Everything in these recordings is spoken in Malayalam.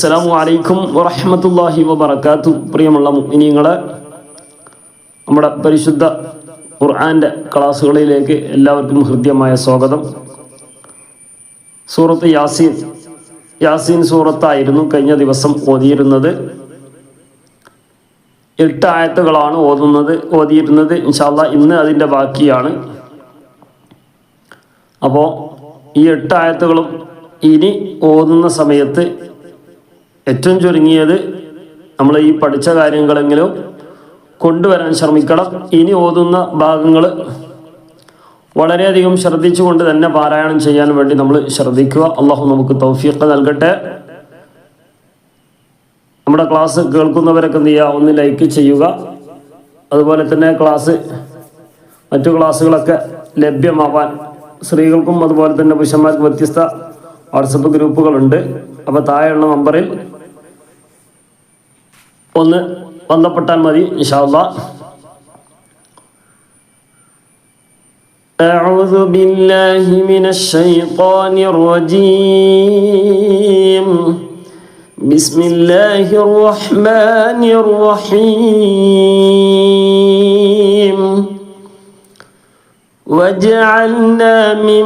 അസ്സലാമു അലൈക്കും വറഹ്മത്തുള്ളാഹി വബറകാത്തു പ്രിയമുള്ള മുഅ്മിനീങ്ങളെ നമ്മുടെ പരിശുദ്ധ ഖുർആാന്റെ ക്ലാസ്സുകളിലേക്ക് എല്ലാവർക്കും ഹൃദ്യമായ സ്വാഗതം. സൂറത്ത് യാസീൻ യാസീൻ സൂറത്തായിരുന്നു കഴിഞ്ഞ ദിവസം ഓതിയിരുന്നത്. എട്ട് ആയത്തുകളാണ് ഓതുന്നത് ഓതിയിരുന്നത്. ഇൻഷാല്ല ഇന്ന് അതിന്റെ ബാക്കിയാണ്. അപ്പോൾ ഈ എട്ട് ആയത്തുകളും ഇനി ഓതുന്ന സമയത്ത് ഏറ്റവും ചുരുങ്ങിയത് നമ്മൾ ഈ പഠിച്ച കാര്യങ്ങളെങ്കിലും കൊണ്ടുവരാൻ ശ്രമിക്കണം. ഇനി ഓതുന്ന ഭാഗങ്ങൾ വളരെയധികം ശ്രദ്ധിച്ചുകൊണ്ട് തന്നെ പാരായണം ചെയ്യാൻ വേണ്ടി നമ്മൾ ശ്രദ്ധിക്കുക. അള്ളാഹു നമുക്ക് തൗഫീഖ് നൽകട്ടെ. നമ്മുടെ ക്ലാസ് കേൾക്കുന്നവരൊക്കെ എന്ത് ചെയ്യുക? ഒന്ന് ലൈക്ക് ചെയ്യുക. അതുപോലെ തന്നെ ക്ലാസ് മറ്റു ക്ലാസ്സുകളൊക്കെ ലഭ്യമാവാൻ സ്ത്രീകൾക്കും അതുപോലെ തന്നെ പുരുഷന്മാർക്കും വ്യത്യസ്ത വാട്സപ്പ് ഗ്രൂപ്പുകളുണ്ട്. അപ്പോൾ താഴെയുള്ള നമ്പറിൽ ഒന്ന് ബന്ധപ്പെട്ടാൽ മതി ഇൻഷാല്ലാ أعوذ بالله من الشيطان الرجيم بسم الله الرحمن الرحيم وجعلنا من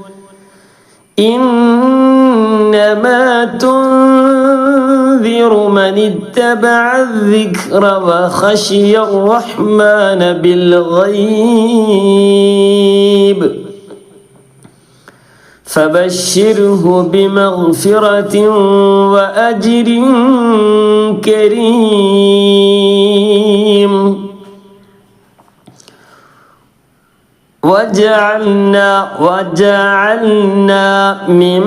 إنما تنذر من اتبع الذكر وخشي الرحمن بالغيب. فبشره بمغفرة وأجر كريم. وجعلنا وجعلنا من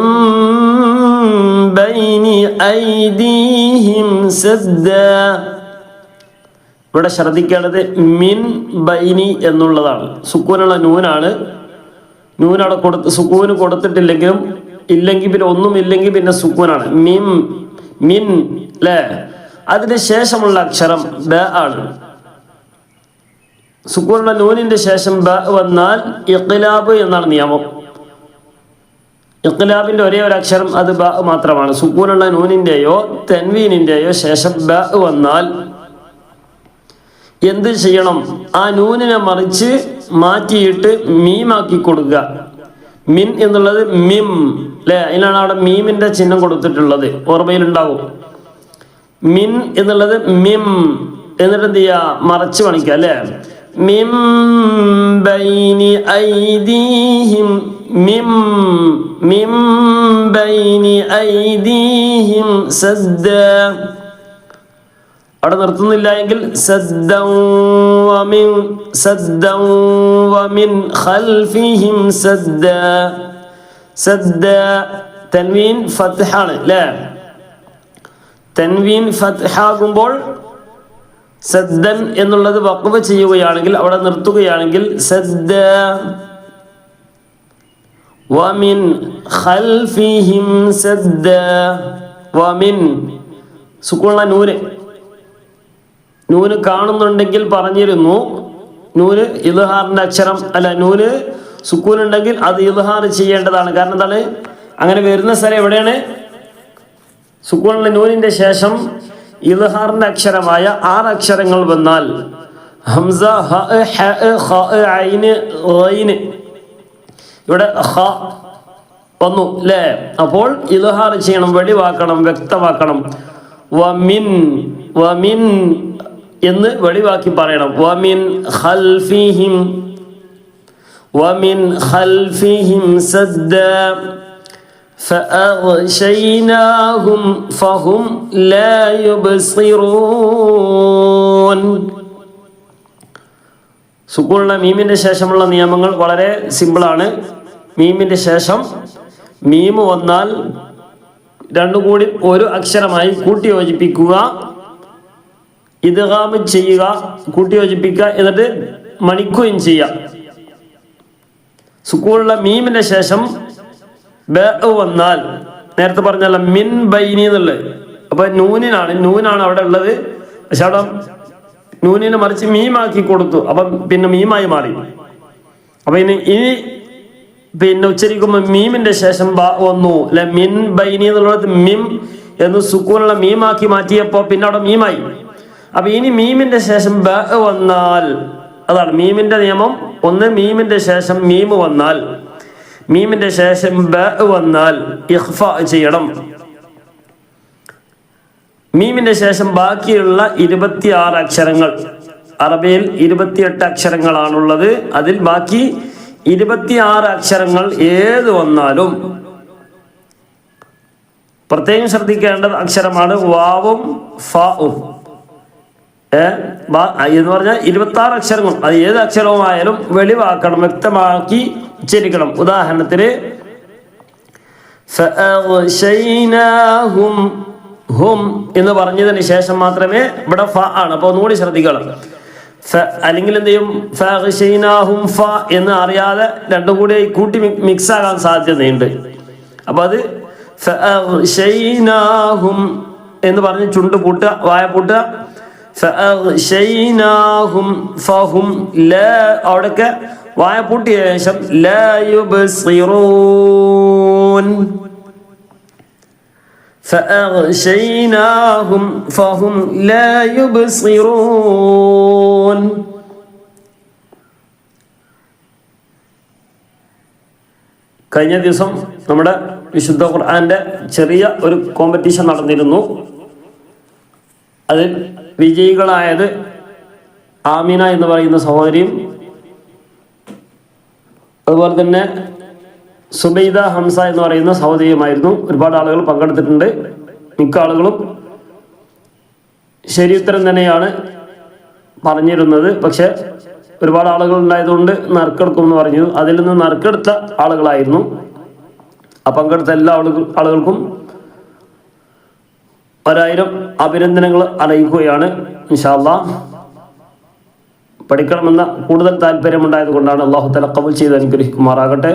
بين أيديهم سدا ഇവിടെ ശ്രദ്ധിക്കേണ്ടത് മിൻ ബൈനി എന്നുള്ളതാണ് സുക്കൂനുള്ള നൂനാണ് നൂൻ അവിടെ കൊടുത്ത് സുക്കൂന് കൊടുത്തിട്ടില്ലെങ്കിലും ഇല്ലെങ്കിൽ പിന്നെ ഒന്നും ഇല്ലെങ്കിൽ പിന്നെ സുക്കൂനാണ് മിം മിൻ അല്ലേ അതിന് ശേഷമുള്ള അക്ഷരം ബ ആണ് സുക്കൂനുള്ള നൂനിന്റെ ശേഷം വന്നാൽ ഇഖ്ലാബ് എന്നാണ് നിയമം. ഇഖ്ലാബിന്റെ ഒരേ ഒരു അക്ഷരം അത് ബ മാത്രമാണ്. സുക്കൂനുള്ള നൂനിന്റെയോ തെൻവീനിന്റെയോ ശേഷം ബ വന്നാൽ എന്ത് ചെയ്യണം? ആ നൂനിനെ മറിച്ച് മാറ്റിയിട്ട് മീമാക്കി കൊടുക്കുക. മിൻ എന്നുള്ളത് മിം അല്ലെ അതിനാണ് അവിടെ മീമിന്റെ ചിഹ്നം കൊടുത്തിട്ടുള്ളത്. ഓർമ്മയിലുണ്ടാവും. മിൻ എന്നുള്ളത് മിം. എന്നിട്ട് എന്ത് ചെയ്യുക? മറച്ച് പണിക്കുക അല്ലേ മിം ബൈനി ഐദീഹിം മിം മിം ബൈനി ഐദീഹിം സദ്ദ അവിടെ നിർത്തുന്നില്ല എങ്കിൽ സദ്ദം വമിൻ സദ്ദം വമിൻ ഖൽഫിഹിം സദ്ദ. സദ്ദ തൻവീൻ ഫത്ഹാണ് അല്ലേ തൻവീൻ ഫത്ഹാകുമ്പോൾ സദ്ദൻ എന്നുള്ളത് വഖഫ് ചെയ്യുകയാണെങ്കിൽ അവിടെ നിർത്തുകയാണെങ്കിൽ സദ്ദ. വമിൻ ഖൽഫിഹിം സദ്ദ. വമിൻ സുക്കുള്ള നൂര്. നൂന് കാണുന്നുണ്ടെങ്കിൽ പറഞ്ഞിരുന്നു നൂന് ഇൽഹാറിന്റെ അക്ഷരം അല്ല നൂന് സുക്കൂൻ ഉണ്ടെങ്കിൽ അത് ഇൽഹാർ ചെയ്യേണ്ടതാണ്. കാരണം എന്താണ്? അങ്ങനെ വരുന്ന സ്ഥലം എവിടെയാണ്? സുക്കൂനുള്ള നൂനിന്റെ ശേഷം ഇൽഹാറിന്റെ അക്ഷരമായ ആറ് അക്ഷരങ്ങൾ വന്നാൽ ഹംസ ഹ ഹ ഇവിടെ ഹ വന്നു അല്ലേ അപ്പോൾ ഇൽഹാർ ചെയ്യണം വെളിവാക്കണം വ്യക്തമാക്കണം. വമിൻ വമിൻ എന്ന് വെളിവാക്കി പറയണം. വമിൻ ഖൽഫിഹിം വമിൻ ഖൽഫിഹിം സദ്ദ. فأغشيناهم فهم لا يبصرون സുക്കൂളിന്റെ മീമിന്റെ ശേഷമുള്ള നിയമങ്ങൾ വളരെ സിമ്പിളാണ് മീമിന്റെ ശേഷം മീമ് വന്നാൽ രണ്ടും കൂടി ഒരു അക്ഷരമായി കൂട്ടി യോജിപ്പിക്കുക ഇദ്ഗാമ് ചെയ്യുക കൂട്ടി യോജിപ്പിക്കുക എന്നിട്ട് മണിക്കുകയും ചെയ്യുക സുക്കൂളുള്ള മീമിന്റെ ശേഷം വന്നാൽ. നേരത്തെ പറഞ്ഞല്ല മിൻ ബൈനി എന്നുള്ളത്. അപ്പൊ നൂനിനാണ് നൂനാണ് അവിടെ ഉള്ളത്. പക്ഷെ അവിടെ നൂനിനെ മറിച്ച് മീമാക്കി കൊടുത്തു. അപ്പം പിന്നെ മീമായി മാറി. അപ്പൊ ഇനി ഇനി പിന്നെ ഉച്ചരിക്കുമ്പോൾ മീമിന്റെ ശേഷം വന്നു. അല്ലെ മിൻ ബൈനി എന്നുള്ളത് മിം എന്ന് സുക്കൂനുള്ള മീമാക്കി മാറ്റിയപ്പോ പിന്നെ അവിടെ മീമായി. അപ്പൊ ഇനി മീമിന്റെ ശേഷം ബ വന്നാൽ. അതാണ് മീമിന്റെ നിയമം. ഒന്ന് മീമിന്റെ ശേഷം മീമ് വന്നാൽ. മീമിന്റെ ശേഷം ബ വന്നാൽ ഇഹ്ഫ ചെയ്യണം. മീമിന്റെ ശേഷം ബാക്കിയുള്ള ഇരുപത്തിയാറ് അക്ഷരങ്ങൾ അറബിയിൽ ഇരുപത്തിയെട്ട് അക്ഷരങ്ങളാണുള്ളത്. അതിൽ ബാക്കി ഇരുപത്തിയാറ് അക്ഷരങ്ങൾ ഏത് വന്നാലും പ്രത്യേകം ശ്രദ്ധിക്കേണ്ട അക്ഷരമാണ് വാവും ഫാവും. എന്ന് പറഞ്ഞാൽ ഇരുപത്തി ആറ് അക്ഷരങ്ങൾ അത് ഏത് അക്ഷരവുമായാലും വെളിവാക്കണം വ്യക്തമാക്കി ഉച്ചരിക്കണം. ഉദാഹരണത്തിന് ഹും എന്ന് പറഞ്ഞതിന് ശേഷം മാത്രമേ ഇവിടെ ഫ ആണ്. അപ്പൊ ഒന്നുകൂടി ശ്രദ്ധിക്കണം. അല്ലെങ്കിൽ എന്ത് ചെയ്യും? ഫ എന്ന് അറിയാതെ രണ്ടും കൂടി കൂട്ടി മിക്സ് ആകാൻ സാധ്യതയുണ്ട്. അപ്പൊ അത് ഫഅഗ്ശൈനാഹും എന്ന് പറഞ്ഞ് ചുണ്ട് പൂട്ടുക വായ പൂട്ടുക. ഫഅഗ്ശൈനാഹും ഫഹും ലാ അവിടൊക്കെ വായ പൂട്ടിയ ശേഷം ലാ യുബ്സിറൂൻ فأغشيناهم فهم لا يبصرون കഴിഞ്ഞ ദിവസം നമ്മുടെ വിശുദ്ധ ഖുർആന്റെ ചെറിയ ഒരു കോമ്പറ്റീഷൻ നടന്നിരുന്നു അതിൽ വിജയികളായത് ആമിന എന്ന് പറയുന്ന സഹോദരിയും അതുപോലെ തന്നെ സുബൈദ ഹംസ എന്ന് പറയുന്ന സഹോദരിയുമായിരുന്നു ഒരുപാട് ആളുകൾ പങ്കെടുത്തിട്ടുണ്ട്. മിക്ക ആളുകളും ശരിയുത്തരം തന്നെയാണ് പറഞ്ഞിരുന്നത്. പക്ഷെ ഒരുപാട് ആളുകൾ ഉണ്ടായതുകൊണ്ട് നറുക്കെടുക്കും എന്ന് പറഞ്ഞു. അതിൽ നിന്ന് നറുക്കെടുത്ത ആളുകളായിരുന്നു. ആ പങ്കെടുത്ത എല്ലാ ആളുകൾ ആളുകൾക്കും ഒരായിരം അഭിനന്ദനങ്ങൾ അറിയിക്കുകയാണ് ഇൻഷാല്ല പഠിക്കണമെന്ന കൂടുതൽ താല്പര്യമുണ്ടായത് കൊണ്ടാണ് അള്ളാഹു തല കബുൽ ചെയ്ത് അനുഗ്രഹിക്കുമാറാകട്ടെ.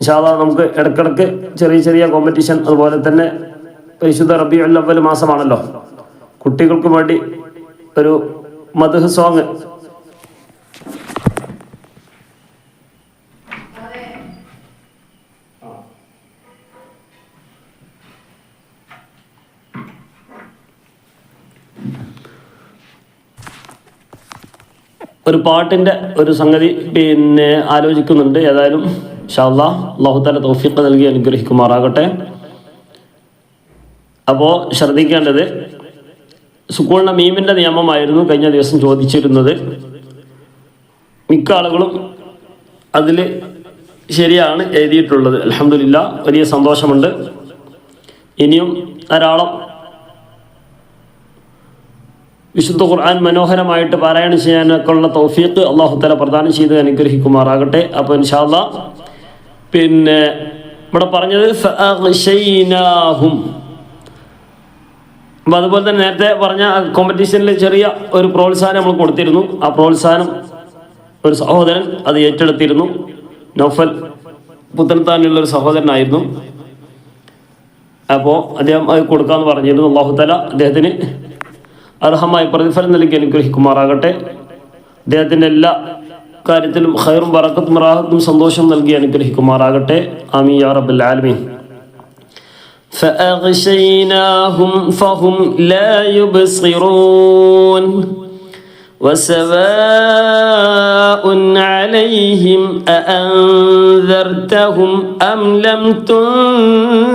ഇൻഷാല്ല നമുക്ക് ഇടക്കിടക്ക് ചെറിയ ചെറിയ കോമ്പറ്റീഷൻ അതുപോലെ തന്നെ പരിശുദ്ധ റബി അവൽ മാസമാണല്ലോ. കുട്ടികൾക്ക് വേണ്ടി ഒരു മധുഹ് സോങ് ഒരു പാട്ടിന്റെ ഒരു സംഗതി പിന്നെ ആലോചിക്കുന്നുണ്ട്. ഏതായാലും ഷാല്ലാ അള്ളാഹുത്താല തൗഫീഖ് നൽകി അനുഗ്രഹിക്കുമാറാകട്ടെ. അപ്പോൾ ശ്രദ്ധിക്കേണ്ടത് സുക്കൂളിന്റെ മീമിന്റെ നിയമമായിരുന്നു കഴിഞ്ഞ ദിവസം ചോദിച്ചിരുന്നത്. മിക്ക ആളുകളും അതിൽ ശരിയാണ് എഴുതിയിട്ടുള്ളത്. അലഹമില്ല വലിയ സന്തോഷമുണ്ട്. ഇനിയും ധാരാളം വിശുദ്ധ ഖുർആൻ മനോഹരമായിട്ട് പാരായണം ചെയ്യാനൊക്കെയുള്ള തൗഫീഖ് അള്ളാഹു തല പ്രദാനം ചെയ്ത് അനുഗ്രഹിക്കുമാറാകട്ടെ. അപ്പോൾ ഇൻഷാല്ല പിന്നെ ഇവിടെ പറഞ്ഞത് അപ്പൊ അപ്പം അതുപോലെ തന്നെ നേരത്തെ പറഞ്ഞ കോമ്പറ്റീഷനിൽ ചെറിയ ഒരു പ്രോത്സാഹനം നമ്മൾ കൊടുത്തിരുന്നു. ആ പ്രോത്സാഹനം ഒരു സഹോദരൻ അത് ഏറ്റെടുത്തിരുന്നു. നൗഫൽ പുത്തനത്താനുള്ള ഒരു സഹോദരനായിരുന്നു. അപ്പോൾ അദ്ദേഹം അത് കൊടുക്കാമെന്ന് പറഞ്ഞിരുന്നു. അള്ളാഹുത്തല അദ്ദേഹത്തിന് അർഹമായ പ്രതിഫലം നൽകി അനുഗ്രഹിക്കുമാറാകട്ടെ അദ്ദേഹത്തിൻ്റെ എല്ലാ കാര്യത്തിലും ഖൈറും വറക്കത്തും റാഹത്തും സന്തോഷം നൽകി അനുഗ്രഹിക്കുമാറാകട്ടെ ആമീ യാ റബ്ബൽ ആലമീൻ فأغشيناهم فهم لا يبصرون وسواء عليهم أأنذرتهم أم لم تنذرهم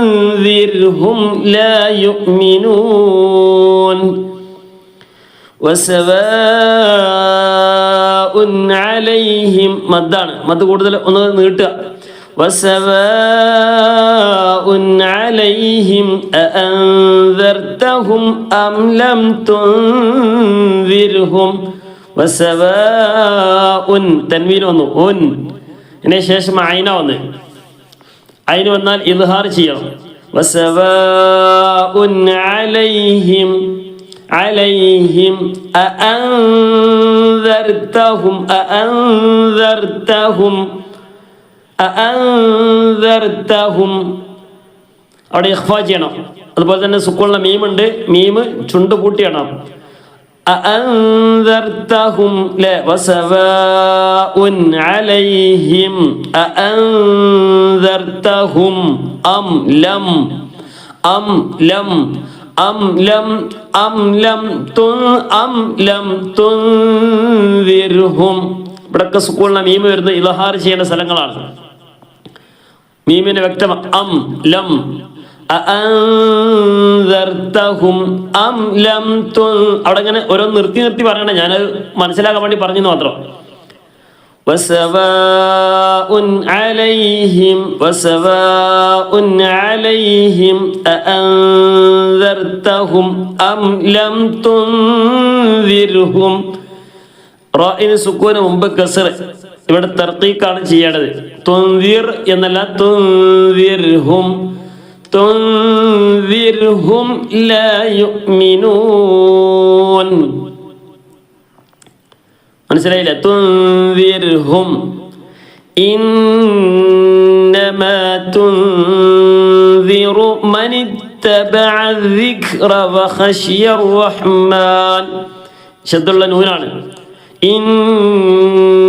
لا يؤمنون وسواء عليهم മദ്ദാണ് മദ് കൂടുതൽ ഒന്ന് നീട്ടുക وسواء عليهم أأنذرتهم أم لم تنذرهم وسواء തൻവീൻ വന്നു ഉൻ ഇതിന് ശേഷം അയിന വന്ന് അയിന് വന്നാൽ ഇദ്ഹാർ ചെയ്യണം وسواء عليهم عليهم أأنذرتهم أأنذرتهم أأنذرتهم അവിടെ ഇഖ്ഫ ചെയ്യണം അതുപോലെ തന്നെ സുക്കൂളിലെ മീമുണ്ട് മീമ് ചുണ്ട് പൂട്ടിയണം أأنذرتهم لا وسواء عليهم أأنذرتهم أم لم أم لم أم لم അം ലം അം ലം തുൻവിർഹും ഇവിടൊക്കെ സുക്കൂളിന് മീമ് വരുന്ന ഇലഹാർ ചെയ്യുന്ന സ്ഥലങ്ങളാണ്. മീമിന് വ്യക്തം അം ലം. അവിടെ ഇങ്ങനെ ഓരോ നിർത്തി നിർത്തി പറയണേ. ഞാനത് മനസ്സിലാക്കാൻ വേണ്ടി പറഞ്ഞു മാത്രം. وسواء عليهم وسواء عليهم أأنذرتهم أم لم تنذرهم റായിന് സുക്കൂന് മുമ്പ് കസർ ഇവിടെ തർക്കീക്കാണ് ചെയ്യേണ്ടത് തുന്തിർ എന്നല്ല തുന്തിർഹും തുന്തിർഹും ലാ യുഅ്മിനൂൻ إسرائيل تنذرهم. إنما تنذر من اتبع الذكر وخشي الرحمن. شد الله نوينا إنما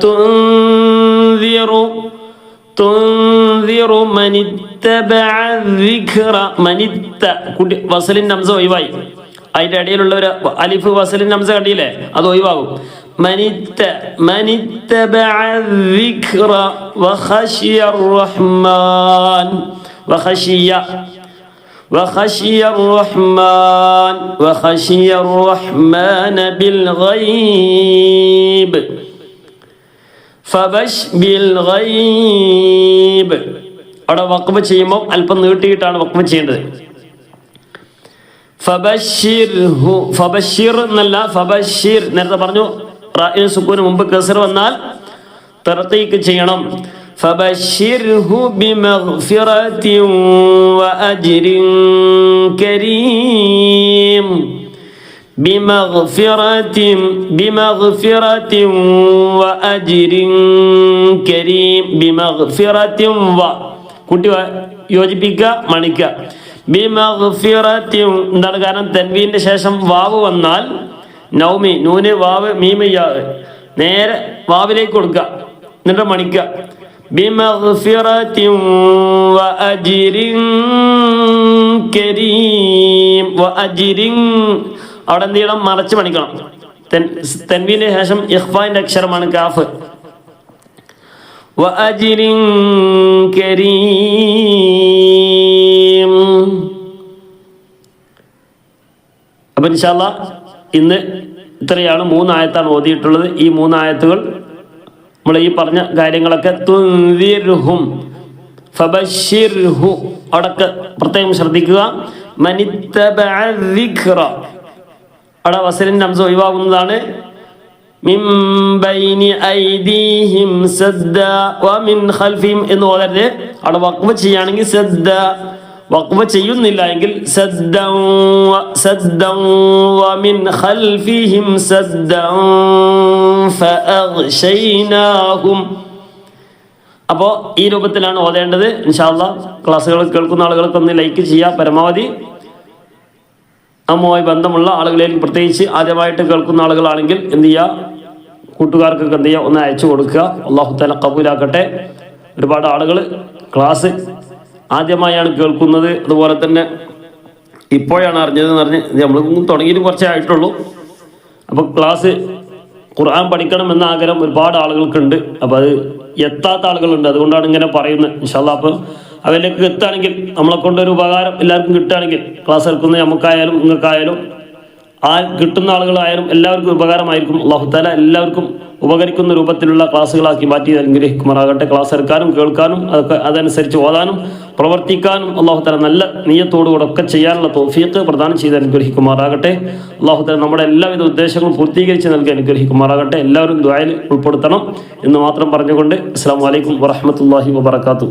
تنذر تنذر من اتبع الذكر. من اتبع وصل النمزة ويباي ഒഴിവായി അതിന്റെ ഇടയിലുള്ള ഒരു അലിഫ് വസലിൻ നംസ കണ്ടില്ലേ അത് ഒഴിവാകും മനിത്ത മനിത്തബഅ الذكر وخشي الرحمن وخشي وخشي الرحمن وخشي الرحمن بالغيب فبش بالغيب അവിടെ വക്ഫ് ചെയ്യുമ്പോൾ അല്പം നീട്ടിയിട്ടാണ് വക്ഫ് ചെയ്യേണ്ടത് ഫബഷിർഹു ഫബഷിർ എന്നല്ല ഫബഷിർ നേരത്തെ പറഞ്ഞു റായിന് സുക്കൂന് മുമ്പ് കസർ വന്നാൽ തർത്തീക്ക് ചെയ്യണം فبشره بمغفرة وأجر كريم بمغفرة بمغفرة وأجر كريم بمغفرة و കുട്ടി യോജിപ്പിക്കുക മണിക്കുക ബിമഗ്ഫിറത്തിൻ എന്താണ് കാരണം? തൻവീന്റെ ശേഷം വാവ് വന്നാൽ നൗമി നൂന് വാവ് മീമയ്യാ നേരെ വാവിലേക്ക് കൊടുക്കുക. എന്നിട്ട് മണിക്ക അവിടെ എന്ത് ചെയ്യണം? മറച്ച് മണിക്കണം. തെൻവീന്റെ ശേഷം ഇഹ്ഫാന്റെ അക്ഷരമാണ് കാഫ്. وأجر كريم അപ്പൊ ഇൻഷാല്ല ഇന്ന് ഇത്രയാണ് മൂന്നായത്താണ് ഓതിയിട്ടുള്ളത് ഈ മൂന്നായത്തുകൾ നമ്മൾ ഈ പറഞ്ഞ കാര്യങ്ങളൊക്കെ തുന്തിർഹും ഫബഷിർഹു അവിടൊക്കെ പ്രത്യേകം ശ്രദ്ധിക്കുക മനിത്തബഅ ദിക്റ അവിടെ വസലിന്റെ അംശം ഒഴിവാകുന്നതാണ് മിൻ ബൈനി ഐദീഹിം സദ്ദ വ മിൻ ഖൽഫിഹിം എന്ന് ഓതരുത് അവിടെ വഖഫ് ചെയ്യുകയാണെങ്കിൽ സദ്ദ. വഖഫ് ചെയ്യുന്നില്ല എങ്കിൽ സദ്ദൻ വ- സദ്ദൻ വമിൻ ഖൽഫിഹിം സദ്ദൻ ഫഅഗ്ശൈനാഹും. അപ്പോൾ ഈ രൂപത്തിലാണ് ഓതേണ്ടത്. ഇൻഷാല്ല ക്ലാസ്സുകൾ കേൾക്കുന്ന ആളുകൾക്ക് ഒന്ന് ലൈക്ക് ചെയ്യുക. പരമാവധി നമ്മുമായി ബന്ധമുള്ള ആളുകളിൽ പ്രത്യേകിച്ച് ആദ്യമായിട്ട് കേൾക്കുന്ന ആളുകളാണെങ്കിൽ എന്ത് ചെയ്യുക? കൂട്ടുകാർക്കൊക്കെ എന്ത് ചെയ്യുക? ഒന്ന് അയച്ചു കൊടുക്കുക. അള്ളാഹു തല കബൂലാക്കട്ടെ. ഒരുപാട് ആളുകൾ ക്ലാസ് ആദ്യമായാണ് കേൾക്കുന്നത്. അതുപോലെ തന്നെ ഇപ്പോഴാണ് അറിഞ്ഞതെന്ന് പറഞ്ഞ് നമ്മൾ തുടങ്ങിയിട്ട് കുറച്ചേ ആയിട്ടുള്ളൂ. അപ്പോൾ ക്ലാസ് ഖുർആൻ പഠിക്കണം എന്ന ആഗ്രഹം ഒരുപാട് ആളുകൾക്കുണ്ട്. അപ്പോൾ അത് എത്താത്ത ആളുകളുണ്ട്. അതുകൊണ്ടാണ് ഇങ്ങനെ പറയുന്നത്. ഇൻഷാല്ല അപ്പോൾ അവരിലേക്ക് എത്തുകയാണെങ്കിൽ നമ്മളെ കൊണ്ടൊരു ഉപകാരം എല്ലാവർക്കും കിട്ടുകയാണെങ്കിൽ ക്ലാസ് എടുക്കുന്ന നമുക്കായാലും നിങ്ങൾക്കായാലും ആ കിട്ടുന്ന ആളുകളായാലും എല്ലാവർക്കും ഉപകാരമായിരിക്കും. അള്ളാഹുത്താല എല്ലാവർക്കും ഉപകരിക്കുന്ന രൂപത്തിലുള്ള ക്ലാസ്സുകളാക്കി മാറ്റി അനുഗ്രഹിക്കുമാറാകട്ടെ. ക്ലാസ് എടുക്കാനും കേൾക്കാനും അതൊക്കെ അതനുസരിച്ച് ഓതാനും പ്രവർത്തിക്കാനും അള്ളാഹുത്താല നല്ല നീയത്തോടുകൂടെ ഒക്കെ ചെയ്യാനുള്ള തോഫിയത്ത് പ്രദാനം ചെയ്ത് അനുഗ്രഹിക്കുമാറാകട്ടെ. അള്ളാഹുത്താല നമ്മുടെ എല്ലാവിധ ഉദ്ദേശങ്ങളും പൂർത്തീകരിച്ച് നൽകി അനുഗ്രഹിക്കുമാറാകട്ടെ. എല്ലാവരും ദ്വായൽ ഉൾപ്പെടുത്തണം എന്ന് മാത്രം പറഞ്ഞുകൊണ്ട് അസ്സാം വലൈക്കും വറഹമത്തല്ലാഹി വബർക്കാത്തു